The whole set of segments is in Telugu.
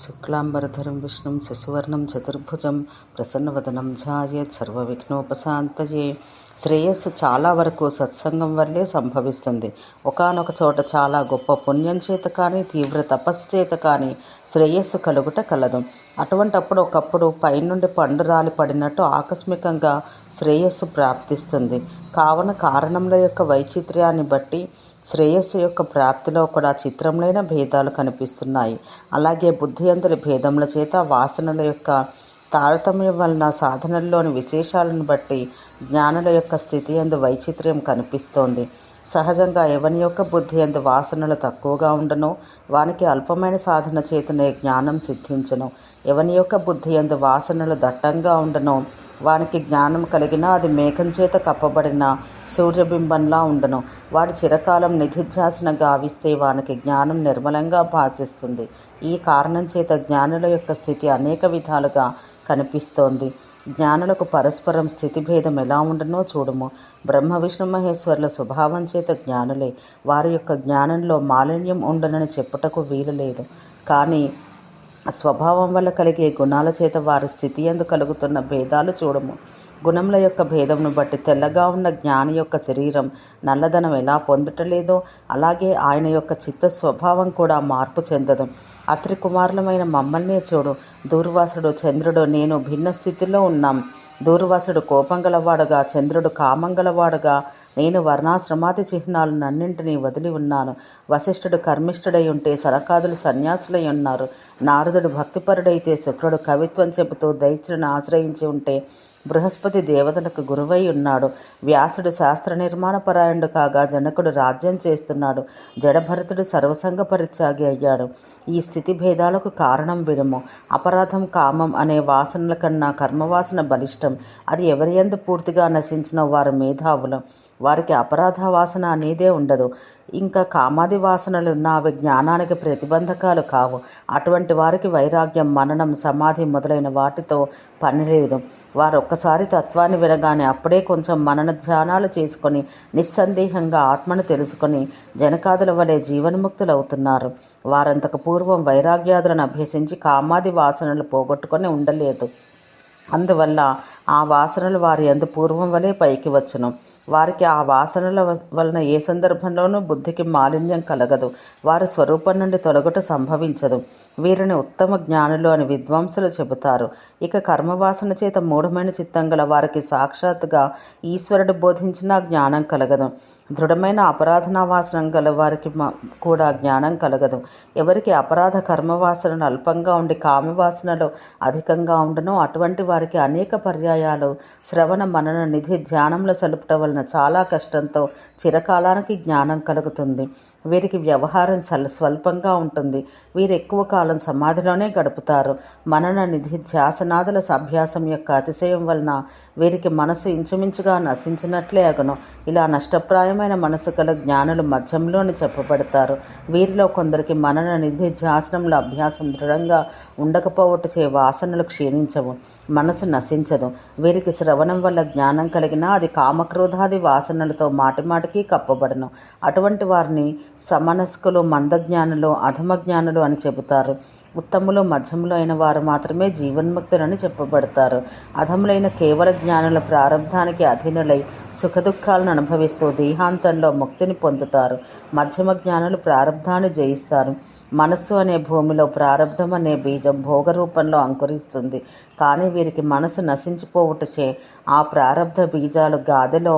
శుక్లాంబరధరం విష్ణుం శశివర్ణం చతుర్భుజం ప్రసన్నవదనం ధ్యాయేత్ సర్వవిఘ్నోపశాంతయే శ్రేయస్సు చాలా వరకు సత్సంగం వల్లే సంభవిస్తుంది. ఒకానొక చోట చాలా గొప్ప పుణ్యం చేత కానీ తీవ్ర తపస్సు చేత కానీ శ్రేయస్సు కలుగుట కలదు. అటువంటప్పుడు ఒకప్పుడు పైనుండి పండు రాలి పడినట్టు ఆకస్మికంగా శ్రేయస్సు ప్రాప్తిస్తుంది. కావున కారణముల యొక్క వైచిత్ర్యాన్ని బట్టి శ్రేయస్సు యొక్క ప్రాప్తిలో కూడా చిత్రములైన భేదాలు కనిపిస్తున్నాయి. అలాగే బుద్ధి భేదముల చేత వాసనల యొక్క తారతమ్యం వలన సాధనల్లోని విశేషాలను బట్టి జ్ఞానుల యొక్క స్థితి అందు వైచిత్ర్యం కనిపిస్తోంది. సహజంగా ఎవని యొక్క బుద్ధి అందు వాసనలు తక్కువగా ఉండనో వానికి అల్పమైన సాధన చేతనే జ్ఞానం సిద్ధించను. ఎవని యొక్క బుద్ధి ఎందు వాసనలు దట్టంగా ఉండనో వానికి జ్ఞానం కలిగినా అది మేఘం చేత కప్పబడిన సూర్యబింబంలా ఉండను. వాడు చిరకాలం నిధిధ్యాసన గావిస్తే వానికి జ్ఞానం నిర్మలంగా భాషిస్తుంది ఈ కారణం చేత జ్ఞానుల యొక్క స్థితి అనేక విధాలుగా కనిపిస్తోంది. జ్ఞానులకు పరస్పరం స్థితిభేదం ఎలా ఉండనో చూడము. బ్రహ్మ విష్ణు మహేశ్వరుల స్వభావం చేత జ్ఞానులే. వారి యొక్క జ్ఞానంలో మాలిన్యం ఉండనని చెప్పుటకు వీలు లేదు. కానీ స్వభావం వల్ల కలిగే గుణాల చేత వారి స్థితి ఎందు కలుగుతున్న భేదాలు చూడము. గుణముల యొక్క భేదమును బట్టి తెల్లగా ఉన్న జ్ఞాని యొక్క శరీరం నల్లదనం ఎలా పొందటలేదో అలాగే ఆయన యొక్క చిత్త స్వభావం కూడా మార్పు చెందదు. అత్రి కుమారులమైన మమ్మల్నే చూడు. దూర్వాసుడు చంద్రుడు నేను భిన్న స్థితిలో ఉన్నాం. దూర్వాసుడు కోపం గలవాడుగా చంద్రుడు కామం గలవాడుగా నేను వర్ణాశ్రమాది చిహ్నాలన్నింటినీ వదిలి ఉన్నాను. వశిష్ఠుడు కర్మిష్ఠుడై ఉంటే సరకాదులు సన్యాసులై ఉన్నారు. నారదుడు భక్తిపరుడైతే శుక్రుడు కవిత్వం చెబుతూ దైత్యులను ఆశ్రయించి ఉంటే బృహస్పతి దేవతలకు గురువై ఉన్నాడు. వ్యాసుడు శాస్త్ర నిర్మాణ పరాయణుడు కాగా జనకుడు రాజ్యం చేస్తున్నాడు. జడభరతుడు సర్వసంగ పరిత్యాగి అయ్యాడు. ఈ స్థితి భేదాలకు కారణం విడుము. అపరాధం కామం అనే వాసనల కన్నా కర్మవాసన బలిష్టం. అది ఎవరి ఎందు పూర్తిగా నశించిన వారు మేధావులం. వారికి అపరాధ వాసన అనేదే ఉండదు. ఇంకా కామాది వాసనలు ఉన్న అవి జ్ఞానానికి ప్రతిబంధకాలు కావు. అటువంటి వారికి వైరాగ్యం మననం సమాధి మొదలైన వాటితో పని లేదు. వారు ఒక్కసారి తత్వాన్ని వినగానే అప్పుడే కొంచెం మనన ధ్యానాలు చేసుకొని నిస్సందేహంగా ఆత్మను తెలుసుకొని జనకాదుల వలె జీవన్ముక్తులు అవుతున్నారు వారంతకు పూర్వం వైరాగ్యాదులను అభ్యసించి కామాది వాసనలు పోగొట్టుకొని ఉండలేదు. అందువల్ల ఆ వాసనలు వారి అందు పూర్వం వలె పైకి వచ్చును. వారికి ఆ వాసనల వలన ఏ సందర్భంలోనూ బుద్ధికి మాలిన్యం కలగదు. వారి స్వరూపం నుండి తొలగట సంభవించదు. వీరిని ఉత్తమ జ్ఞానులు అని విద్వాంసులు చెబుతారు. ఇక కర్మవాసన చేత మూఢమైన చిత్తం గల వారికి సాక్షాత్తుగా ఈశ్వరుడు బోధించిన జ్ఞానం కలగదు. దృఢమైన అపరాధన వాసన గల వారికి కూడా జ్ఞానం కలగదు. ఎవరికి అపరాధ కర్మవాసనలు అల్పంగా ఉండి కామవాసనలు అధికంగా ఉండనో అటువంటి వారికి అనేక పర్యాయాలు శ్రవణ మనన నిధి ధ్యానంలో సలుపటం వలన చాలా కష్టంతో చిరకాలానికి జ్ఞానం కలుగుతుంది. వీరికి వ్యవహారం సల్ స్వల్పంగా ఉంటుంది. వీరు ఎక్కువ కాలం సమాధిలోనే గడుపుతారు. మనన నిధి ధ్యాసనాదుల అభ్యాసం యొక్క అతిశయం వలన వీరికి మనసు ఇంచుమించుగా నశించినట్లే అగను. ఇలా నష్టప్రాయమైన మనసు గల జ్ఞానులు మధ్యంలోని చెప్పబడతారు. వీరిలో కొందరికి మనన నిధి ధ్యాసనంలో అభ్యాసం దృఢంగా ఉండకపోవటచే వాసనలు క్షీణించవు. మనసు నశించదు. వీరికి శ్రవణం వల్ల జ్ఞానం కలిగినా అది కామక్రోధాది వాసనలతో మాటిమాటికి కప్పబడను. అటువంటి వారిని సమనస్కులు మందజ్ఞానులు అధమజ్ఞానులు అని చెబుతారు. ఉత్తములు మధ్యములు అయిన వారు మాత్రమే జీవన్ముక్తులని చెప్పబడతారు. అధములైన కేవల జ్ఞానుల ప్రారంభానికి అధీనులై సుఖదుఖాలను అనుభవిస్తూ దేహాంతంలో ముక్తిని పొందుతారు. మధ్యమ జ్ఞానులు ప్రారంధాన్ని జయిస్తారు. మనస్సు అనే భూమిలో ప్రారంధం అనే బీజం భోగ రూపంలో అంకురిస్తుంది. కానీ వీరికి మనసు నశించిపోవుటచే ఆ ప్రారంధ బీజాలు గాదెలో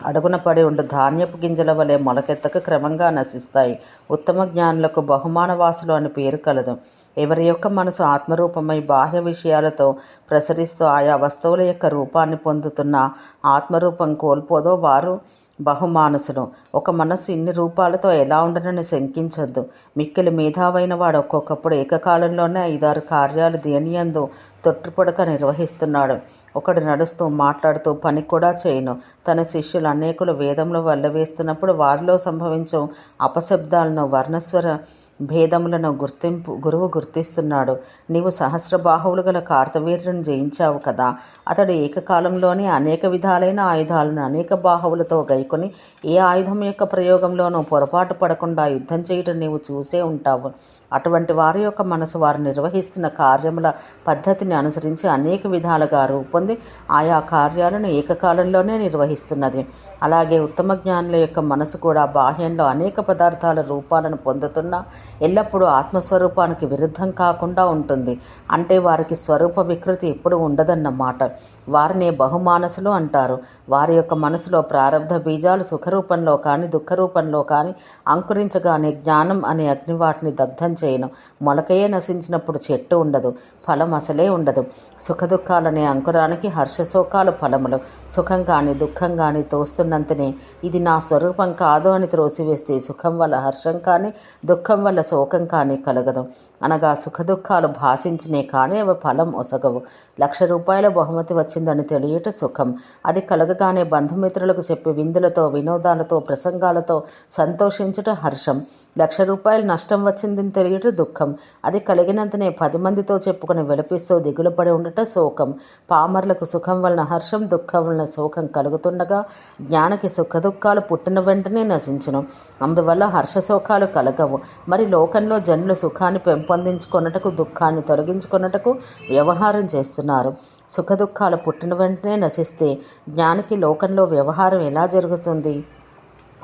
అడుగున పడి ఉండు ధాన్యపు గింజల వలె మొలకెత్తక క్రమంగా నశిస్తాయి. ఉత్తమ జ్ఞానులకు బహుమాన వాసులు అని పేరు కలదు. ఎవరి యొక్క మనసు ఆత్మరూపమై బాహ్య విషయాలతో ప్రసరిస్తూ ఆయా వస్తువుల యొక్క రూపాన్ని పొందుతున్న ఆత్మరూపం కోల్పోదో వారు బహుమానసుడు. ఒక మనస్సు ఇన్ని రూపాలతో ఎలా ఉండనని శంకించద్దు. మిక్కిలి మేధావైన వాడు ఒక్కొక్కప్పుడు ఏకకాలంలోనే ఐదారు కార్యాలు దేనియందు తొట్టుపడక నిర్వహిస్తున్నాడు. ఒకడు నడుస్తూ మాట్లాడుతూ పని కూడా చేయను. తన శిష్యులు అనేకులు వేదంలో వెళ్ళవేస్తున్నప్పుడు వారిలో సంభవించు అపశబ్దాలను వర్ణస్వర భేదములను గుర్తింపు గురువు గుర్తిస్తున్నాడు. నీవు సహస్రబాహువులు గల కార్తవీర్యుని జయించావు కదా. అతడు ఏకకాలంలోనే అనేక విధాలైన ఆయుధాలను అనేక బాహువులతో గైకొని ఏ ఆయుధం యొక్క ప్రయోగంలోనూ పొరపాటు పడకుండా యుద్ధం చేయటం నీవు చూసే ఉంటావు. అటువంటి వారి యొక్క మనసు వారు నిర్వహిస్తున్న కార్యముల పద్ధతిని అనుసరించి అనేక విధాలుగా రూపొంది ఆయా కార్యాలను ఏకకాలంలోనే నిర్వహిస్తున్నది. అలాగే ఉత్తమ జ్ఞానుల యొక్క మనసు కూడా బాహ్యంలో అనేక పదార్థాల రూపాలను పొందుతున్నా ఎల్లప్పుడూ ఆత్మస్వరూపానికి విరుద్ధం కాకుండా ఉంటుంది. అంటే వారికి స్వరూప వికృతి ఎప్పుడు ఉండదన్నమాట. వారిని బహుమానసులు అంటారు. వారి యొక్క మనసులో ప్రారంభ బీజాలు సుఖరూపంలో కానీ దుఃఖ రూపంలో కానీ అంకురించగానే జ్ఞానం అనే అగ్ని వాటిని దగ్ధం చేయను. మొలకయే నశించినప్పుడు చెట్టు ఉండదు ఫలం అసలే ఉండదు. సుఖదుఖాలనే అంకురానికి హర్షశోకాలు ఫలములు. సుఖం కానీ దుఃఖం కానీ తోస్తున్నంతనే ఇది నా స్వరూపం కాదు అని త్రోసివేస్తే సుఖం వల్ల హర్షం కానీ దుఃఖం వల్ల శోకం కానీ కలగదు. అనగా సుఖదుఖాలు భాషించినే కానీ అవి ఫలం ఒసగవు. లక్ష రూపాయల బహుమతి వచ్చిందని తెలియట సుఖం. అది కలగగానే బంధుమిత్రులకు చెప్పి విందులతో వినోదాలతో ప్రసంగాలతో సంతోషించుట హర్షం. లక్ష రూపాయలు నష్టం వచ్చిందని తెలియట దుఃఖం. అది కలిగినంతనే పది మందితో చెప్పుకొని విలపిస్తూ దిగులు పడి ఉండట శోకం. పామర్లకు సుఖం వలన హర్షం దుఃఖం వలన శోకం కలుగుతుండగా జ్ఞానికి సుఖ దుఃఖాలు పుట్టిన వెంటనే నశించును. అందువల్ల హర్షశోకాలు కలగవు. మరి లోకంలో జనులు సుఖాన్ని పెంపొందించుకొనుటకు దుఃఖాన్ని తొలగించుకొనుటకు వ్యవహారం చేస్తున్నారు. సుఖ దుఃఖాలు పుట్టిన వెంటనే నశిస్తే జ్ఞానికి లోకంలో వ్యవహారం ఎలా జరుగుతుంది?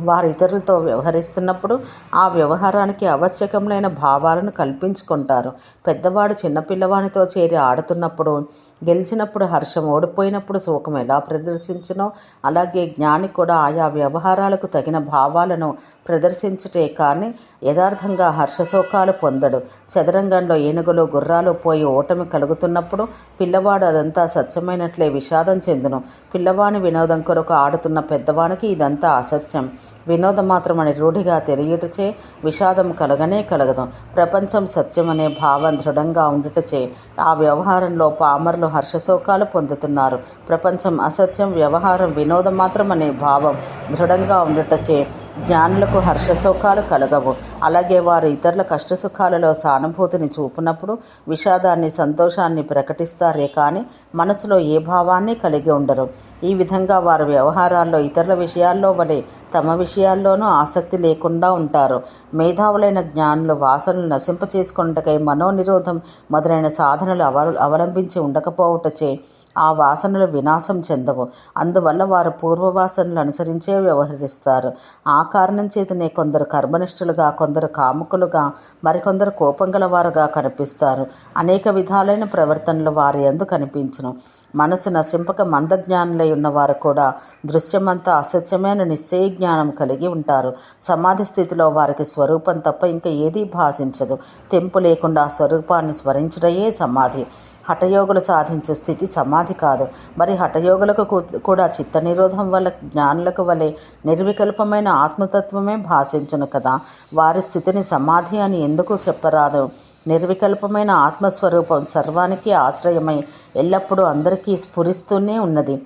వారు ఇతరులతో వ్యవహరిస్తున్నప్పుడు ఆ వ్యవహారానికి ఆవశ్యకమైన భావాలను కల్పించుకుంటారు. పెద్దవాడు చిన్నపిల్లవానితో చేరి ఆడుతున్నప్పుడు గెలిచినప్పుడు హర్షం ఓడిపోయినప్పుడు శోకం ఎలా ప్రదర్శించినో అలాగే జ్ఞాని కూడా ఆయా వ్యవహారాలకు తగిన భావాలను ప్రదర్శించుటే కానీ యథార్థంగా హర్షశోకాలు పొందడు. చదరంగంలో ఏనుగులు గుర్రాలు పోయి ఓటమి కలుగుతున్నప్పుడు పిల్లవాడు అదంతా సత్యమైనట్లే విషాదం చెందును. పిల్లవాని వినోదం కొరకు ఆడుతున్న పెద్దవానికి ఇదంతా అసత్యం. వినోదం మాత్రమని రూఢిగా తెలియటచే విషాదం కలగనే కలగదు. ప్రపంచం సత్యమనే భావం దృఢంగా ఉండుటచే ఆ వ్యవహారంలో పామర్లు హర్షశోకాలు పొందుతున్నారు. ప్రపంచం అసత్యం వ్యవహారం వినోదం మాత్రమనే భావం దృఢంగా ఉండుటచే జ్ఞానులకు హర్షశోకాలు కలగవు. అలాగే వారు ఇతరుల కష్టసుఖాలలో సానుభూతిని చూపినప్పుడు విషాదాన్ని సంతోషాన్ని ప్రకటిస్తారే కానీ మనసులో ఏ భావాన్ని కలిగి ఉండరు. ఈ విధంగా వారు వ్యవహారాల్లో ఇతరుల విషయాల్లో వలె తమ విషయాల్లోనూ ఆసక్తి లేకుండా ఉంటారు. మేధావులైన జ్ఞానులు వాసనలు నశింపచేసుకొనుటకై మనోనిరోధం మొదలైన సాధనలు అవ అవలంబించి ఉండకపోవటచే ఆ వాసనలు వినాశం చెందవు. అందువల్ల వారు పూర్వవాసనలు అనుసరించే వ్యవహరిస్తారు. ఆ కారణం చేతనే కొందరు కర్మనిష్ఠులుగా కొందరు కాముకులుగా మరికొందరు కోపం గలవారుగా కనిపిస్తారు. అనేక విధాలైన ప్రవర్తనలు వారి ఎందు కనిపించను. మనసు నశింపక మందజ్ఞానులై ఉన్నవారు కూడా దృశ్యమంతా అసత్యమైన నిశ్చయ జ్ఞానం కలిగి ఉంటారు. సమాధి స్థితిలో వారికి స్వరూపం తప్ప ఇంకా ఏదీ భాషించదు. తెంపు లేకుండా ఆ స్వరూపాన్ని స్మరించడయే సమాధి. హఠయోగులు సాధించే స్థితి సమాధి కాదు. మరి హఠయోగులకు కూడా చిత్త నిరోధం వల్ల జ్ఞానులకు వలె నిర్వికల్పమైన ఆత్మతత్వమే భాషించును కదా. వారి స్థితిని సమాధి అని ఎందుకు చెప్పరాదు? నిర్వికల్పమైన ఆత్మస్వరూపం సర్వానికి ఆశ్రయమై ఎల్లప్పుడూ అందరికీ స్ఫురిస్తూనే ఉన్నది.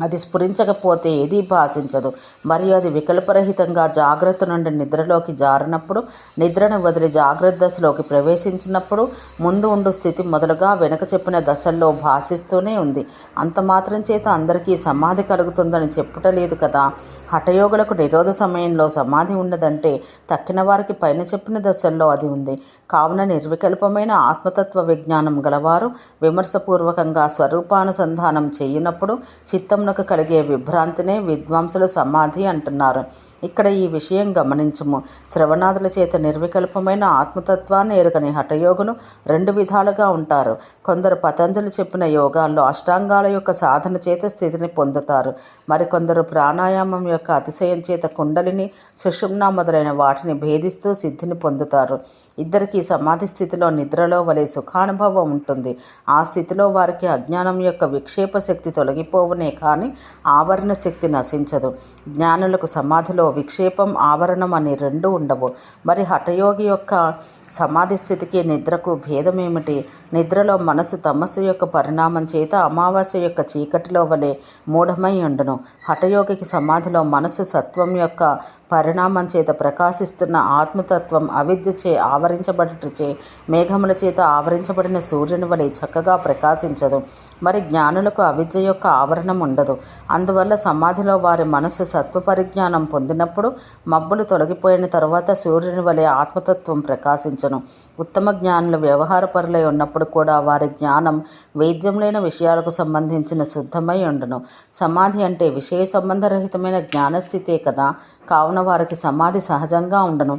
అది స్ఫురించకపోతే ఏదీ భాషించదు. మరియు అది వికల్పరహితంగా జాగ్రత్త నుండి నిద్రలోకి జారినప్పుడు నిద్రను వదిలి జాగ్రత్త దశలోకి ప్రవేశించినప్పుడు ముందు ఉండు స్థితి మొదలుగా వెనక చెప్పిన దశల్లో భాషిస్తూనే ఉంది. అంత మాత్రం చేత అందరికీ సమాధి కలుగుతుందని చెప్పుటలేదు కదా? హఠయోగులకు నిరోధ సమయంలో సమాధి ఉన్నదంటే తక్కిన వారికి పైన చెప్పిన దశల్లో అది ఉంది. కావున నిర్వికల్పమైన ఆత్మతత్వ విజ్ఞానం గలవారు విమర్శపూర్వకంగా స్వరూపానుసంధానం చేయనప్పుడు చిత్తంనకు కలిగే విభ్రాంతినే విద్వాంసుల సమాధి అంటున్నారు. ఇక్కడ ఈ విషయం గమనించము. శ్రవణాదుల చేత నిర్వికల్పమైన ఆత్మతత్వాన్ని ఎరుగని హఠయోగులు రెండు విధాలుగా ఉంటారు. కొందరు పతంజలి చెప్పిన యోగాల్లో అష్టాంగాల యొక్క సాధన చేత స్థితిని పొందుతారు. మరికొందరు ప్రాణాయామం యొక్క అతిశయం చేత కుండలిని సుషుమ్న మొదలైన వాటిని భేదిస్తూ సిద్ధిని పొందుతారు. ఇద్దరికి సమాధి స్థితిలో నిద్రలో వలె సుఖానుభవం ఉంటుంది. ఆ స్థితిలో వారికి అజ్ఞానం యొక్క విక్షేప శక్తి తొలగిపోవునే కానీ ఆవరణ శక్తి నశించదు. జ్ఞానులకు సమాధిలో విక్షేపం ఆవరణం అని రెండు ఉండవు. మరి హఠయోగి యొక్క సమాధి స్థితికి నిద్రకు భేదమేమిటి? నిద్రలో మనసు తమస్సు యొక్క పరిణామం చేత అమావాస్య యొక్క చీకటిలో వలె మూఢమై ఉండును. హఠయోగికి సమాధిలో మనసు సత్వం యొక్క పరిణామం చేత ప్రకాశిస్తున్న ఆత్మతత్వం అవిద్య చే ఆవరించబడుటచే మేఘముల చేత ఆవరించబడిన సూర్యుని వలె చక్కగా ప్రకాశించదు. మరి జ్ఞానులకు అవిద్య యొక్క ఆవరణం ఉండదు. అందువల్ల సమాధిలో వారి మనస్సు సత్వ పరిజ్ఞానం పొందినప్పుడు మబ్బులు తొలగిపోయిన తర్వాత సూర్యుని వలె ఆత్మతత్వం ప్రకాశించను. ఉత్తమ జ్ఞానులు వ్యవహారపరులై ఉన్నప్పుడు కూడా వారి జ్ఞానం వేద్యం లేని విషయాలకు సంబంధించిన శుద్ధమై ఉండను. సమాధి అంటే విషయ సంబంధరహితమైన జ్ఞానస్థితే కదా. కావున వారికి సమాధి సహజంగా ఉండను.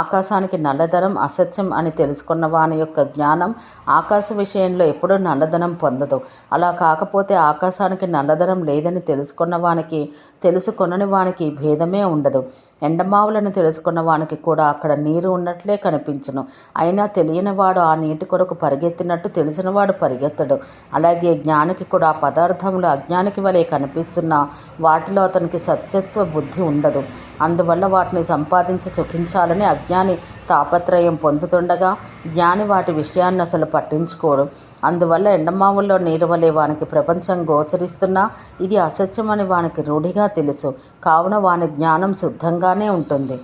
ఆకాశానికి నల్లధనం అసత్యం అని తెలుసుకున్న వాని యొక్క జ్ఞానం ఆకాశ విషయంలో ఎప్పుడూ నల్లధనం పొందదు. అలా కాకపోతే ఆకాశానికి నల్లధనం లేదని తెలుసుకున్న వానికి తెలుసుకొనని వానికి భేదమే ఉండదు. ఎండమావులను తెలుసుకున్న వానికి కూడా అక్కడ నీరు ఉన్నట్లే కనిపించను. అయినా తెలియని వాడు ఆ నీటి కొరకు పరిగెత్తినట్టు తెలిసినవాడు పరిగెత్తడు. అలాగే జ్ఞానికి కూడా పదార్థములు అజ్ఞానికి వలె కనిపిస్తున్న వాటిలో అతనికి సత్యత్వ బుద్ధి ఉండదు. అందువల్ల వాటిని సంపాదించి సుఖించాలని అజ్ఞాని తాపత్రయం పొందుతుండగా జ్ఞాని వాటి విషయాన్ని అసలు పట్టించుకోడు. అందువల్ల ఎండమావుల్లో నీరువలే వానికి ప్రపంచం గోచరిస్తున్నా ఇది అసత్యమని వానికి రూఢిగా తెలుసు. కావున వాని జ్ఞానం శుద్ధంగానే ఉంటుంది.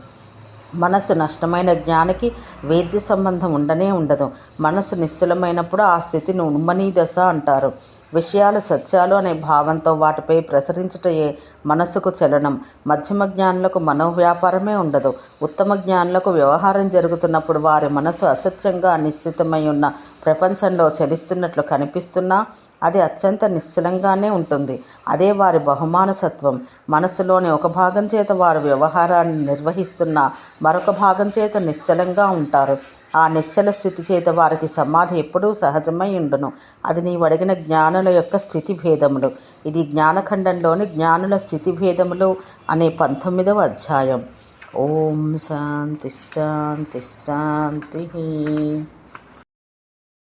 మనసు నష్టమైన జ్ఞానికి వేద్య సంబంధం ఉండనే ఉండదు. మనసు నిశ్చలమైనప్పుడు ఆ స్థితిని ఉన్మనీ దశ అంటారు. విషయాలు సత్యాలు అనే భావంతో వాటిపై ప్రసరించుటయే మనసుకు చలనం. మధ్యమ జ్ఞానులకు మనోవ్యాపారమే ఉండదు. ఉత్తమ జ్ఞానులకు వ్యవహారం జరుగుతున్నప్పుడు వారి మనసు అసత్యంగా నిశ్చితమై ఉన్న ప్రపంచంలో చలిస్తున్నట్లు కనిపిస్తున్నా అది అత్యంత నిశ్చలంగానే ఉంటుంది. అదే వారి బహుమానసత్వం. మనస్సులోని ఒక భాగం చేత వారు వ్యవహారాన్ని నిర్వహిస్తున్న మరొక భాగం చేత నిశ్చలంగా ఉంటారు. ఆ నిశ్చల స్థితి చేత వారికి సమాధి ఎప్పుడూ సహజమై ఉండును. అది నీవు అడిగిన జ్ఞానుల యొక్క స్థితి భేదములు. ఇది జ్ఞానఖండంలోని జ్ఞానుల స్థితి భేదములు అనే పంతొమ్మిదవ అధ్యాయం. ఓం శాంతి శాంతి శాంతి.